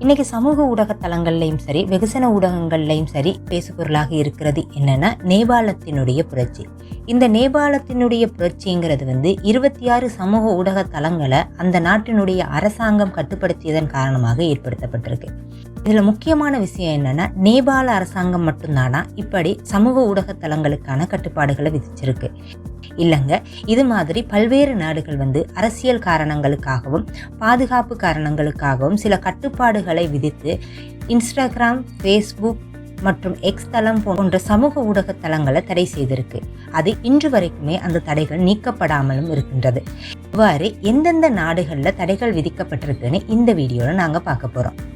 இன்னைக்கு சமூக ஊடக தளங்கள்லையும் சரி வெகுசன ஊடகங்கள்லையும் சரி பேசுபொருளாக இருக்கிறது என்னன்னா நேபாளத்தினுடைய புரட்சி. இந்த நேபாளத்தினுடைய புரட்சிங்கிறது வந்து இருபத்தி ஆறு சமூக ஊடக தளங்களை அந்த நாட்டினுடைய அரசாங்கம் கட்டுப்படுத்தியதன் காரணமாக ஏற்படுத்தப்பட்டிருக்கு. இதில் முக்கியமான விஷயம் என்னென்னா நேபாள அரசாங்கம் மட்டும்தானா? இப்படி சமூக ஊடக தளங்களுக்கான கட்டுப்பாடுகளை விதிச்சிருக்கு. இல்லைங்க இது மாதிரி பல்வேறு நாடுகள் வந்து அரசியல் காரணங்களுக்காகவும் பாதுகாப்பு காரணங்களுக்காகவும் சில கட்டுப்பாடுகளை விதித்து இன்ஸ்டாகிராம் ஃபேஸ்புக் மற்றும் எக்ஸ் தளம் போன்ற சமூக ஊடக தளங்களை தடை செய்திருக்கு. அது இன்று வரைக்குமே அந்த தடைகள் நீக்கப்படாமலும் இருக்கின்றது. இவ்வாறு எந்தெந்த நாடுகளில் தடைகள் விதிக்கப்பட்டிருக்குன்னு இந்த வீடியோவில் நாங்கள் பார்க்க போகிறோம்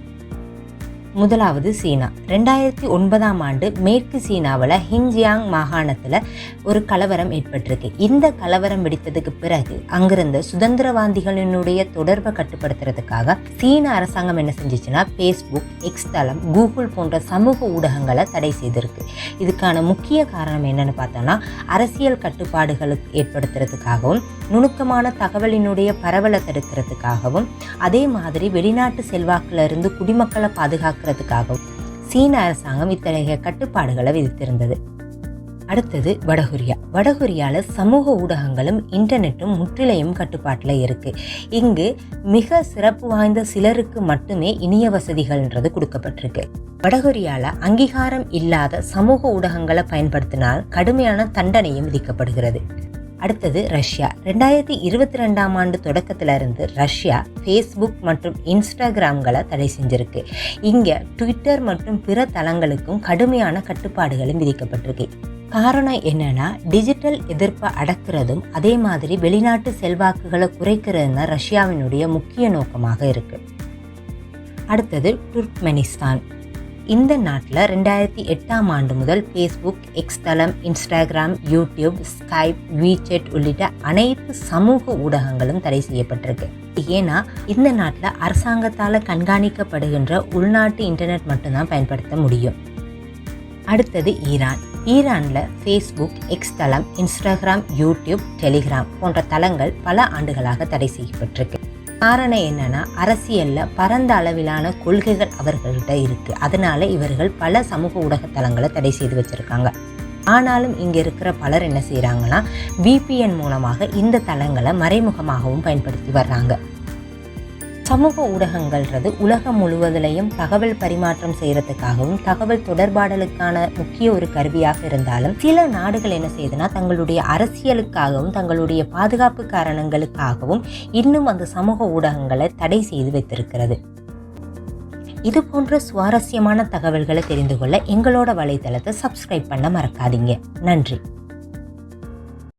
முதலாவது சீனா. ரெண்டாயிரத்தி ஒன்பதாம் ஆண்டு மேற்கு சீனாவில் ஹிஞ்சியாங் மாகாணத்தில் ஒரு கலவரம் ஏற்பட்டிருக்கு. இந்த கலவரம் வெடித்ததுக்கு பிறகு அங்கிருந்த சுதந்திரவாதிகளினுடைய தொடர்பை கட்டுப்படுத்துறதுக்காக சீன அரசாங்கம் என்ன செஞ்சிச்சுன்னா ஃபேஸ்புக் எக்ஸ் தளம் கூகுள் போன்ற சமூக ஊடகங்களை தடை செய்திருக்கு. இதுக்கான முக்கிய காரணம் என்னன்னு பார்த்தோன்னா அரசியல் கட்டுப்பாடுகளுக்கு ஏற்படுத்துறதுக்காகவும் நுணுக்கமான தகவலினுடைய பரவலை தடுக்கிறதுக்காகவும் அதே மாதிரி வெளிநாட்டு செல்வாக்கிலிருந்து குடிமக்களை பாதுகாக்க தடுக்கிறதுக்காகவும் சீன அரசாங்கம் இத்தகைய கட்டுப்பாடுகளை விதித்திருந்தது. அடுத்தது வடகொரியா. வடகொரியாவில் சமூக ஊடகங்களும் இன்டர்நெட்டும் முற்றிலையும் கட்டுப்பாட்டில் இருக்கு. இங்கு மிக சிறப்பு வாய்ந்த சிலருக்கு மட்டுமே இணைய வசதிகள்ன்றது கொடுக்கப்பட்டிருக்கு. வடகொரியாவில் அங்கீகாரம் இல்லாத சமூக ஊடகங்களை பயன்படுத்தினால் கடுமையான தண்டனையும் விதிக்கப்படுகிறது. அடுத்தது ரஷ்யா. ரெண்டாயிரத்தி இருபத்தி ரெண்டாம் ஆண்டு தொடக்கத்துல இருந்து ரஷ்யா ஃபேஸ்புக் மற்றும் இன்ஸ்டாகிராம்களை தடை செஞ்சிருக்கு. இங்கே ட்விட்டர் மற்றும் பிற தளங்களுக்கும் கடுமையான கட்டுப்பாடுகளும் விதிக்கப்பட்டிருக்கு. காரணம் என்னன்னா டிஜிட்டல் எதிர்ப்பை அடக்கிறதும் அதே மாதிரி வெளிநாட்டு செல்வாக்குகளை குறைக்கிறதும் தான் ரஷ்யாவினுடைய முக்கிய நோக்கமாக இருக்கு. அடுத்தது துர்க்மெனிஸ்தான் இந்த நாட்டில் ரெண்டாயிரத்தி எட்டாம் ஆண்டு முதல் ஃபேஸ்புக் எக்ஸ் தளம் இன்ஸ்டாகிராம் யூடியூப் ஸ்கைப் வீச்செட் உள்ளிட்ட அனைத்து சமூக ஊடகங்களும் தடை செய்யப்பட்டிருக்கு. ஏன்னா இந்த நாட்டில் அரசாங்கத்தால் கண்காணிக்கப்படுகின்ற உள்நாட்டு இன்டர்நெட் மட்டும்தான் பயன்படுத்த முடியும். அடுத்தது ஈரான். ஈரானில் ஃபேஸ்புக் எக்ஸ் தளம் இன்ஸ்டாகிராம் யூடியூப் டெலிகிராம் போன்ற தளங்கள் பல ஆண்டுகளாக தடை செய்யப்பட்டிருக்கு. காரணம் என்னன்னா அரசியல்ல பரந்த அளவிலான கொள்கைகள் அவர்கள்ட்ட இருக்கு. அதனால இவர்கள் பல சமூக ஊடக தளங்களை தடை செய்து வச்சிருக்காங்க. ஆனாலும் இங்க இருக்கிற பலர் என்ன செய்கிறாங்கன்னா விபிஎன் மூலமாக இந்த தளங்களை மறைமுகமாகவும் பயன்படுத்தி வர்றாங்க. சமூக ஊடகங்கள்ன்றது உலகம் முழுவதிலையும் தகவல் பரிமாற்றம் செய்யறதுக்காகவும் தகவல் தொடர்பாடலுக்கான முக்கிய ஒரு கருவியாக இருந்தாலும் சில நாடுகள் என்ன செய்யுதுன்னா தங்களுடைய அரசியலுக்காகவும் தங்களுடைய பாதுகாப்பு காரணங்களுக்காகவும் இன்னும் அந்த சமூக ஊடகங்களை தடை செய்து வைத்திருக்கிறது. இது போன்ற சுவாரஸ்யமான தகவல்களை தெரிந்து கொள்ள எங்களோட வலைத்தளத்தை சப்ஸ்கிரைப் பண்ண மறக்காதீங்க. நன்றி.